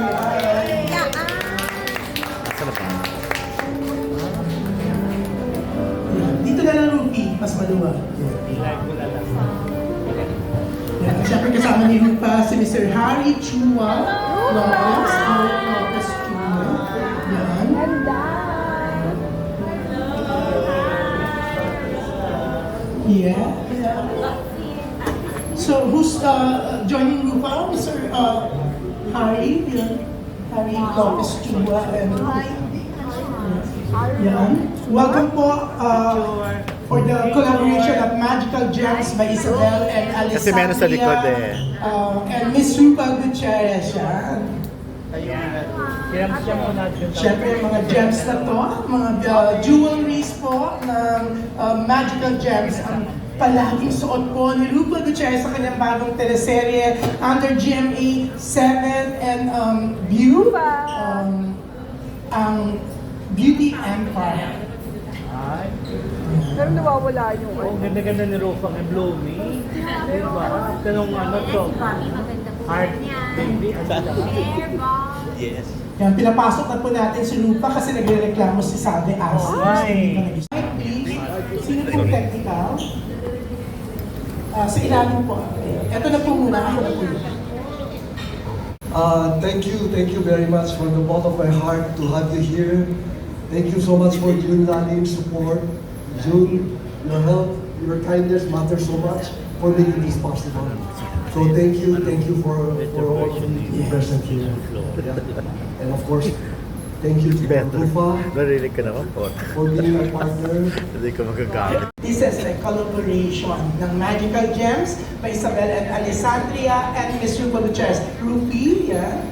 Ayan. Dito na lang, Ruby. Mas maluwag. Yan. At syempre kasama ni Rupa si Mr. Harry Chua Lawrence. Lopez Chua. Yan. Yeah. So who's uh, joining Rupa? Mr. Uh, Harry. Yan. Harry Lopez Chua. And, yan. Welcome po uh, for the collaboration of Magical Gems by Isabel and Alessandria. Kasi meron sa likod eh. Uh, and Miss Rupa Gutierrez. Gems siya dyan. Siyempre, mga gems na to, mga uh, jewelries po ng uh, Magical Gems ang palaging suot po ni Rupa Gutierrez sa kanyang bagong teleserye under GMA 7 and um, View, um, ang Beauty Empire. Ay. Pero nawawala yung Oh, ganda-ganda ni Rufa kay Bloomy. Diba? Tanong ano to? Heart baby. Yes. Yan, pinapasok na po natin si Rupa kasi nagre-reklamo si Sabi Asi. Oh? Please, sino pong technical? Ah, sa ilalim po. Ito na po muna. Ako na po. Uh, thank you, thank you very much from the bottom of my heart to have you here. Thank you so much for June Lalim's support. June, your help, your kindness matters so much for making this possible. So thank you, thank you for, for all of you present here. Yeah. And of course, thank you to Better. Rufa Narinig ka naman po. for being my partner. Hindi ko magagamit. This is a collaboration ng Magical Gems by Isabel and Alessandria and Miss Rupa Gutierrez. Rupi, yeah.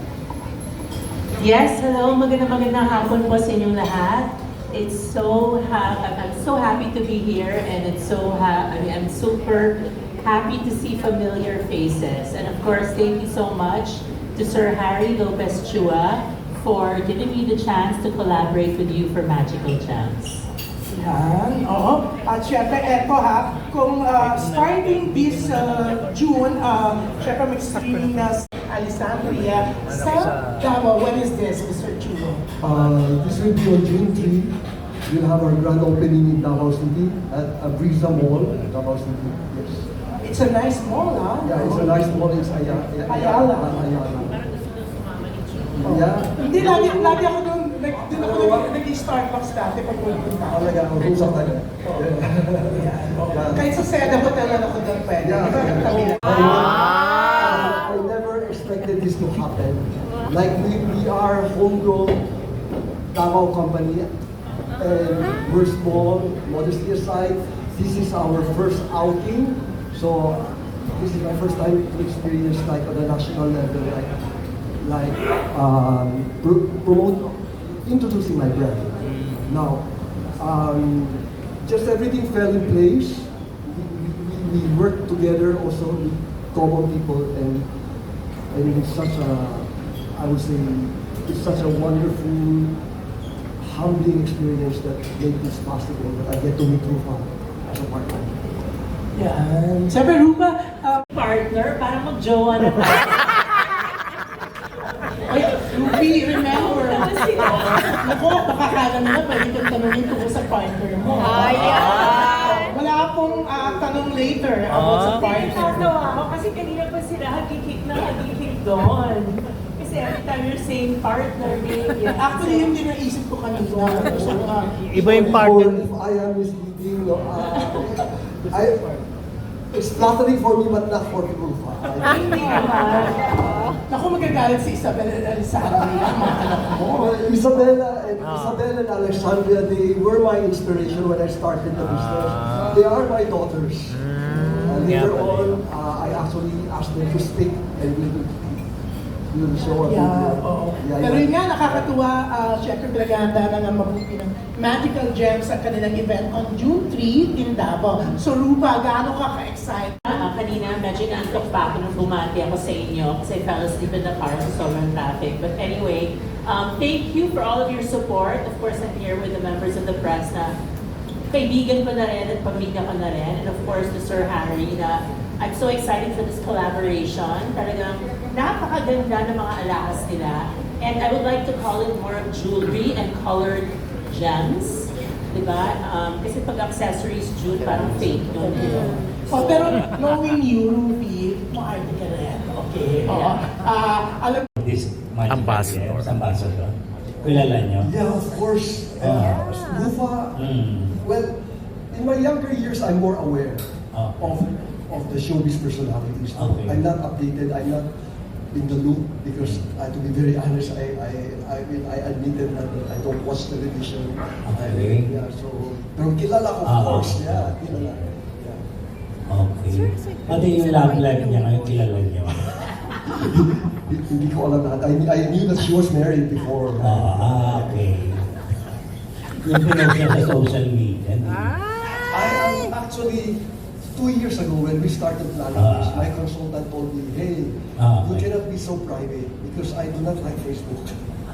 Yes, hello. Magandang magandang hapon po sa inyong lahat. It's so I'm so happy to be here and it's so ha I mean I'm super happy to see familiar faces. And of course, thank you so much to Sir Harry Lopez Chua for giving me the chance to collaborate with you for Magical Gems. Yan, oo. At syempre, eto ha, kung uh, starting this uh, June, uh, syempre mag-streaming na si Alessandria sa Davao. When is this, Mr. Chulo? Uh, this will be on June 3. We'll have our grand opening in Davao City at Abriza Mall, Davao City. Yes. It's a nice mall, ha? Yeah, it's a nice mall. It's Aya- Ayala. Ayala. Yeah. Hindi, lagi, lagi ako doon, nag, doon ako nag- nag-Starbucks dati pag pupunta ako. Ah, talaga, kung sa tayo. Kahit sa Hotel na ako doon pwede. Yeah. Di ba? Ang kabila. I never expected this to happen. Like we, we are homegrown Davao company and we're small, modesty aside. This is our first outing. So this is my first time to experience like on the national level, like like um, pro- promote introducing my brand. Now, um, just everything fell in place. We, we, we worked together also with common people and and it's such a I would say it's such a wonderful humbling experience that made this possible that I get to meet Rufa as a partner. Yan. Siyempre, Rupa, uh, Partner, parang mag-jowa na tayo. Ruby, remember. Naku, baka kala nila pwede kong tanungin tungkol sa partner mo. Ayan. Wala akong ah, tanong later about sa partner. Nakakatawa ako kasi kanina pa sila hagikik na hagikik doon. Kasi every time you're saying partner, baby. Actually, yun din naisip ko kanina. So, ah, Iba yung partner. Or if I am misleading, no, uh, I, it's flattering for me but not for Rufa. Hindi naman. Naku, magagalit si Isabel at Alessandria, mga anak mo. Isabella and Isabella and Alexandria, they were my inspiration when I started the business. They are my daughters. And later on, uh, I actually asked them to speak and we show a Yeah, oo. Yeah, Pero yun nga, nakakatuwa, uh, syempre pinaganda na ng mabuti ng Magical Gems ang kanilang event on June 3 in Davao. So Rupa, gaano ka ka-excited? Ah, kanina, medyo naantok pa ako nung bumati ako sa inyo kasi I fell asleep in the car sa sobrang traffic. But anyway, um, thank you for all of your support. Of course, I'm here with the members of the press na kaibigan ko na rin at pamilya ko na rin. And of course, to Sir Harry na I'm so excited for this collaboration. Talagang napakaganda ng mga alahas nila. And I would like to call it more of jewelry and colored gems. Diba? Um, kasi pag accessories, jewel, parang fake yun. Oh, pero knowing you, Ruby, maarte ka rin. Okay. Oo. Ah, alam This magic Ambassador. Games, ambassador. Kilala niyo? Yeah, of course. Ah. Uh, Rufa, Mm. well, in my younger years, I'm more aware Ah. of of the showbiz personalities. Okay. I'm not updated. I'm not in the loop because, uh, to be very honest, I I I mean I admitted that I don't watch television. Okay. Yeah, so pero kilala ko, of Ah. course. Yeah, kilala. Yeah. Okay. Pati yung love life niya ngayon, kilala niyo. Hindi- Hindi ko alam lahat. I, I knew that she was married before. Ah, okay. Yung niya sa social media. di ba? I am actually two years ago when we started planning Ah. this, my consultant told me, hey, Ah, you cannot be so private because I do not like Facebook.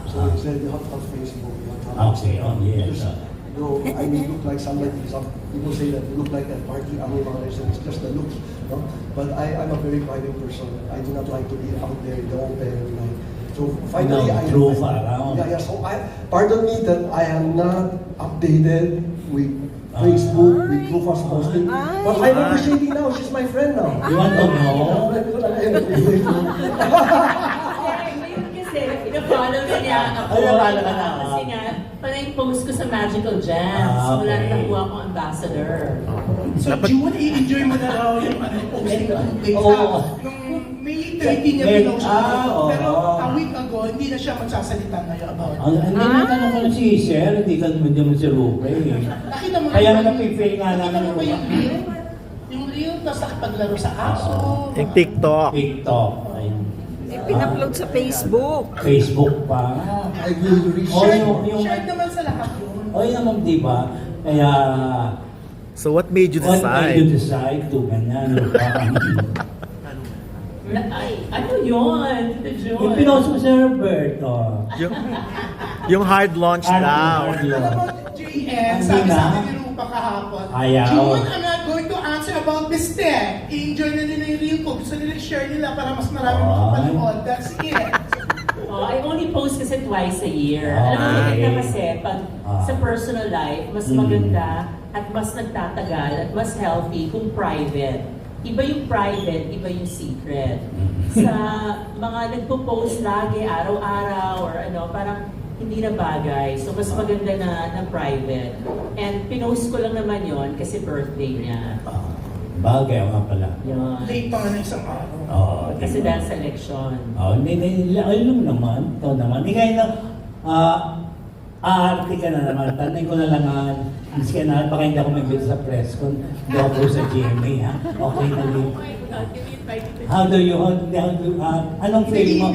So Ah. he said you have to have Facebook. You have to have Okay, oh, yes. Because, you know, I may look like somebody. Some people say that you look like a party animal. I said it's just the looks. No? But I, I'm a very private person. I do not like to be out there in the open. Like, so finally, No, I I, around. Yeah, yeah. So I, pardon me that I am not updated with Ah. Facebook, with Rufa's posting. But I'm appreciating now. She's my friend now. You want to know? Kasi, pinafollow na niya ako. Ay, napalo ka na. Kasi nga, pala yung post ko sa Magical Gems. Ah, Wala okay. na nakuha akong ambassador. So, June, i-enjoy mo na raw yung ano, posting ko. Oo. nung May 30 niya May- pinost ah, oo. Pero a week ago, hindi na siya magsasalita ngayon about Ang hindi Ah. na tanong ko na si Sir, hindi ka naman naman si Rupe. eh. Nakita mo Kaya ba nga yung- napipil nga Nakita namin mo ba yung yung reel? Yung reel, tapos nakipaglaro sa aso. Yung TikTok. TikTok. Ayun. Eh, pinupload sa Facebook. Facebook pa. I will. Oh, yung, yung, Shared naman sa lahat yun. oh, yun naman, di ba? Kaya, So what made you what made you decide? decide to ganyan? or parang- Na, ay, ano yun? Tita June? Yung pinost mo si Roberto. Yung, yung hard launch Hard daw. launch. Alam mo, Hindi sabi na. sa akin ni Rupa kahapon, Ayaw. June, I'm not going to answer about this thing. I-enjoy na nila yung reel ko. Gusto nila i-share nila para mas marami Ay. makapanood. That's it. Oh, I only post kasi twice a year. Alam mo, Okay. maganda kasi pag Ah. sa personal life, mas Mm. maganda at mas nagtatagal at mas healthy kung private. Iba yung private, iba yung secret. Mm. Sa mga nagpo-post lagi, araw-araw, or ano, parang hindi na bagay. So, mas maganda na, na private. And pinost ko lang naman yon kasi birthday niya. Ah, Bagay nga pala. Yun. Late pa nga ng isang araw. Oo, Kasi di ba? dahil sa election. Oh, hindi, hindi, lang naman. Ito naman. Hindi kayo na, ah, aarte ka na naman. Tanay ko na lang nga, miski na, baka hindi ako magbita sa press con. Hindi ako sa GMA, ha? Okay na din. How do you, how, how do, ah, anong feeling mo?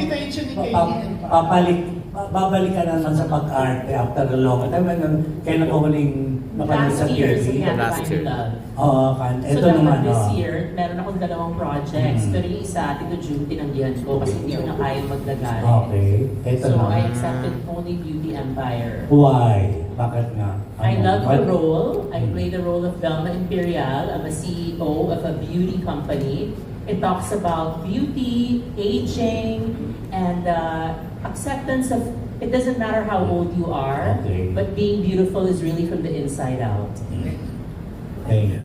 Pa- Kaitlyn. Pa- Papalik, pa- babalik ka na naman sa pag-arte after a long time. Ano, kailan ko huling napanood sa Last year, TV? Last year. Love. Oo, kan. So Ito dapat naman, this oh. year, meron akong dalawang projects. Mm. Pero yung isa, Tito June, tinanggihan ko kasi hindi ko na kaya maglagay. Okay. Ito So naman. I accepted only Beauty Empire. Why? Bakit nga? I Ano? love the What- role. I play the role of Velma Imperial. I'm a CEO of a beauty company. It talks about beauty, aging, and uh, acceptance of it doesn't matter how old you are, Okay. but being beautiful is really from the inside out. Okay.